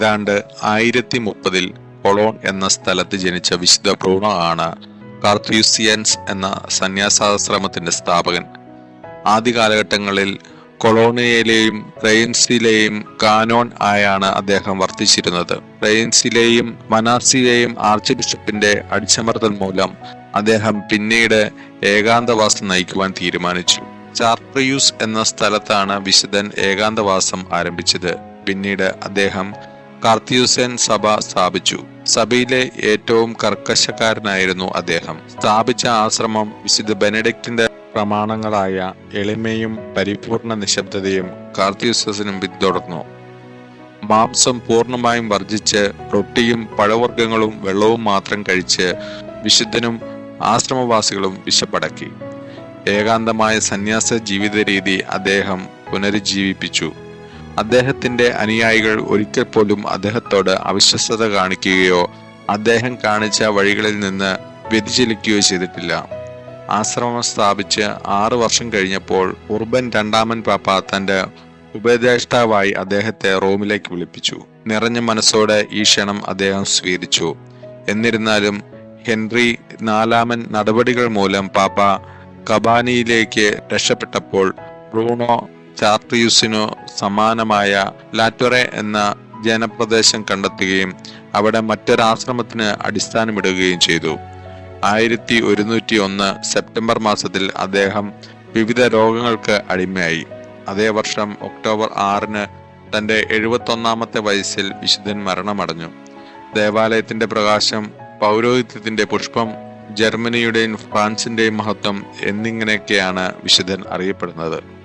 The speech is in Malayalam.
ഏതാണ്ട് ആയിരത്തി മുപ്പതിൽ കൊളോൺ എന്ന സ്ഥലത്ത് ജനിച്ച വിശുദ്ധ ബ്രൂണോ ആണ് കാർത്തൂസിയൻസ് എന്ന സന്യാസാശ്രമത്തിന്റെ സ്ഥാപകൻ. ആദ്യ കാലഘട്ടങ്ങളിൽ കൊളോണിയയിലെയും റെയിൻസിലെയും കാനോൺ ആയാണ് അദ്ദേഹം വർത്തിച്ചിരുന്നത്. റെയിൻസിലെയും മനാസിലെയും ആർച്ച് ബിഷപ്പിന്റെ അടിച്ചമർത്തൽ മൂലം അദ്ദേഹം പിന്നീട് ഏകാന്തവാസം നയിക്കുവാൻ തീരുമാനിച്ചു. ചാർട്രിയൂസ് എന്ന സ്ഥലത്താണ് വിശുദ്ധൻ ഏകാന്തവാസം ആരംഭിച്ചത്. പിന്നീട് അദ്ദേഹം കാർത്തിയൂസൻ സഭ സ്ഥാപിച്ചു. സഭയിലെ ഏറ്റവും കർക്കശക്കാരനായിരുന്നു അദ്ദേഹം. സ്ഥാപിച്ച ആശ്രമം വിശുദ്ധ ബെനഡിക്റ്റിന്റെ പ്രമാണങ്ങളായ എളിമയും പരിപൂർണ നിശബ്ദതയും കാർത്തിയൂസസിനും പിന്തുടർന്നു. മാംസം പൂർണമായും വർജിച്ച് റൊട്ടിയും പഴവർഗങ്ങളും വെള്ളവും മാത്രം കഴിച്ച് വിശുദ്ധനും ആശ്രമവാസികളും വിശപ്പടക്കി. ഏകാന്തമായ സന്യാസ ജീവിത രീതി അദ്ദേഹം പുനരുജ്ജീവിപ്പിച്ചു. അദ്ദേഹത്തിന്റെ അനുയായികൾ ഒരിക്കൽ പോലും അദ്ദേഹത്തോട് അവിശ്വസ്തത കാണിക്കുകയോ അദ്ദേഹം കാണിച്ച വഴികളിൽ നിന്ന് വ്യതിചലിക്കുകയോ ചെയ്തിട്ടില്ല. ആശ്രമം സ്ഥാപിച്ച് ആറു വർഷം കഴിഞ്ഞപ്പോൾ ഉർബൻ രണ്ടാമൻ പാപ്പ തന്റെ ഉപദേഷ്ടാവായി അദ്ദേഹത്തെ റോമിലേക്ക് വിളിപ്പിച്ചു. നിറഞ്ഞ മനസ്സോടെ ഈ ക്ഷണം അദ്ദേഹം സ്വീകരിച്ചു. എന്നിരുന്നാലും ഹെൻറി നാലാമൻ നടപടികൾ മൂലം പാപ്പ കബാനിയിലേക്ക് രക്ഷപ്പെട്ടപ്പോൾ ബ്രൂണോ ചാർട്ടിയൂസിനു സമാനമായ ലാറ്റൊറെ എന്ന ജനപ്രദേശം കണ്ടെത്തുകയും അവിടെ മറ്റൊരാശ്രമത്തിന് അടിസ്ഥാനമിടുകയും ചെയ്തു. ആയിരത്തി ഒരുന്നൂറ്റി ഒന്ന് സെപ്റ്റംബർ മാസത്തിൽ അദ്ദേഹം വിവിധ രോഗങ്ങൾക്ക് അടിമയായി. അതേ വർഷം ഒക്ടോബർ ആറിന് തന്റെ എഴുപത്തൊന്നാമത്തെ വയസ്സിൽ വിശുദ്ധൻ മരണമടഞ്ഞു. ദേവാലയത്തിന്റെ പ്രകാശം പൗരോഹിത്യത്തിന്റെ പുഷ്പം ജർമ്മനിയുടെയും ഫ്രാൻസിന്റെയും മഹത്വം എന്നിങ്ങനെയൊക്കെയാണ് വിശുദ്ധൻ അറിയപ്പെടുന്നത്.